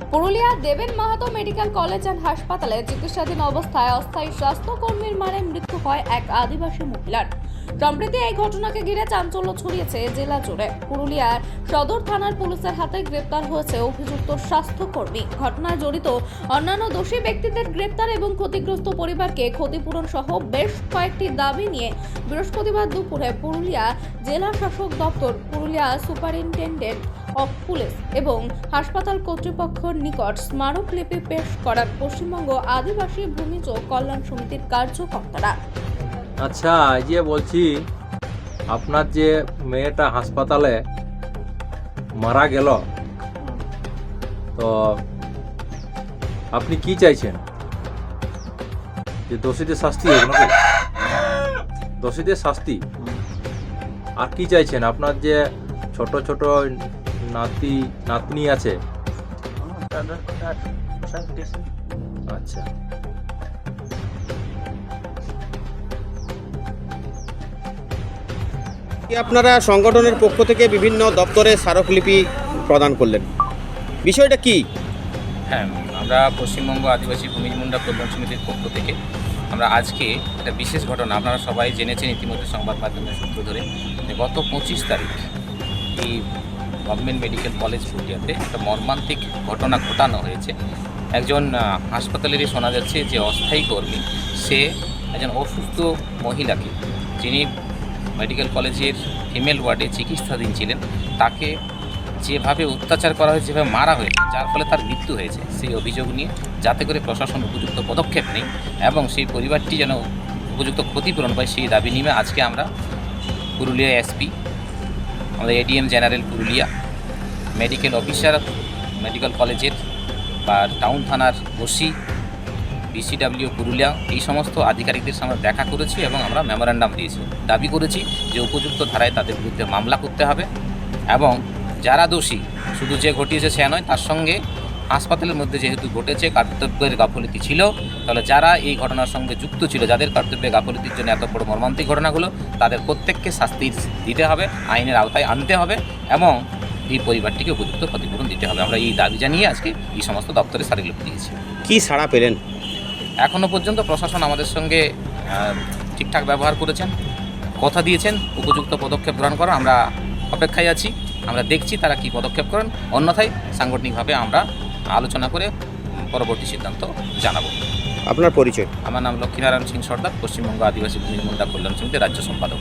পুরুলিয়া দেবেন Mahato medical college and হাসপাতালে চিকিৎসাধীন অবস্থায় অস্থায়ী স্বাস্থ্যকর্মীর মারে মৃত্যু হয় এক আদিবাসী মহিলার। সম্প্রতি এই ঘটনাকে ঘিরে চাঞ্চল্য ছড়িয়েছে জেলা জুড়ে। পুরুলিয়ার সদর থানার পুলিশের হাতে গ্রেপ্তার হয়েছে অভিযুক্ত স্বাস্থ্যকর্মী। ঘটনায় জড়িত অন্যান্য দোষী ব্যক্তিদের গ্রেপ্তার এবং ক্ষতিগ্রস্ত পরিবারকে ক্ষতিপূরণ সহ বেশ কয়েকটি দাবি নিয়ে বৃহস্পতিবার দুপুরে পুরুলিয়া জেলা শাসক দপ্তর, পুরুলিয়া সুপারিনটেন্ডেন্ট অফ পুলিশ এবং হাসপাতাল কর্তৃপক্ষের নিকট স্মারকলিপি পেশ করার পশ্চিমবঙ্গ আদিবাসী ভূমিজ কল্যাণ সমিতির কার্যকর্তারা। আচ্ছা যে বলছি, আপনার যে মেয়েটা হাসপাতালে মারা গেল, তো আপনি কি চাইছেন? যে দোষীদের শাস্তি হোক নাকি? দোষীদের শাস্তি। আর কি চাইছেন? আপনার যে ছোট ছোট নাতি নাতনি আছে? আচ্ছা। কি আপনারা সংগঠনের পক্ষ থেকে বিভিন্ন দপ্তরে স্মারকলিপি প্রদান করলেন? বিষয়টা কি? হ্যাঁ আমরা পশ্চিমবঙ্গ আদিবাসী ভূমি মুন্ডা কল্যাণ সমিতির পক্ষ থেকে আমরা আজকে একটা বিশেষ ঘটনা আপনারা সবাই জেনেছেন ইতিমধ্যে সংবাদ মাধ্যমের সূত্র ধরে গত পঁচিশ তারিখ এই গভর্নমেন্ট মেডিকেল কলেজ পুরুলিয়াতে একটা মর্মান্তিক ঘটনা ঘটানো হয়েছে। একজন হাসপাতালেরই শোনা যাচ্ছে যে অস্থায়ী কর্মী, সে একজন অসুস্থ মহিলাকে, যিনি মেডিকেল কলেজের ফিমেল ওয়ার্ডে চিকিৎসাধীন ছিলেন, তাকে যেভাবে অত্যাচার করা হয়েছে, যেভাবে মারা হয়েছে, যার ফলে তার মৃত্যু হয়েছে, সেই অভিযোগ নিয়ে যাতে করে প্রশাসন উপযুক্ত পদক্ষেপ নেই এবং সেই পরিবারটি যেন উপযুক্ত ক্ষতিপূরণ পায়, সেই দাবি নিয়ে আজকে আমরা পুরুলিয়া এসপি আমাদের ADM general Purulia medical officer medical কলেজের বা টাউন থানার ওসি বিসিডাব্লিউ পুরুলিয়া এই সমস্ত আধিকারিকদের সঙ্গে দেখা করেছি এবং আমরা মেমোরান্ডাম দিয়েছি। দাবি করেছি যে উপযুক্ত ধারায় তাদের বিরুদ্ধে মামলা করতে হবে এবং যারা দোষী, শুধু যে ঘটিয়েছে সে নয়, তার সঙ্গে হাসপাতালের মধ্যে যেহেতু ঘটেছে কর্তব্যের গাফলতি ছিল তাহলে যারা এই ঘটনার সঙ্গে যুক্ত ছিল যাদের কর্তব্যে গাফলতির জন্য এত বড় মর্মান্তিক ঘটনাগুলো তাদের প্রত্যেককে শাস্তি দিতে হবে আইনের আওতায় আনতে হবে এবং এই পরিবারটিকে উপযুক্ত ক্ষতিপূরণ দিতে হবে। আমরা এই দাবি জানিয়ে আজকে এই সমস্ত দপ্তরে সারিলিপি দিয়েছি। কি সাড়া পেলেন? এখনও পর্যন্ত প্রশাসন আমাদের সঙ্গে ঠিকঠাক ব্যবহার করেছেন কথা দিয়েছেন উপযুক্ত পদক্ষেপ গ্রহণ করার আমরা অপেক্ষায় আছি। আমরা দেখছি তারা কি পদক্ষেপ করেন। অন্যথায় সাংগঠনিকভাবে আমরা আলোচনা করে পরবর্তী সিদ্ধান্ত জানাব। আপনার পরিচয়? আমার নাম লক্ষ্মীনারায়ণ সিং সর্দার পশ্চিমবঙ্গ আদিবাসী ভূমি মুন্ডা কল্যাণ সমিতির রাজ্য সম্পাদক।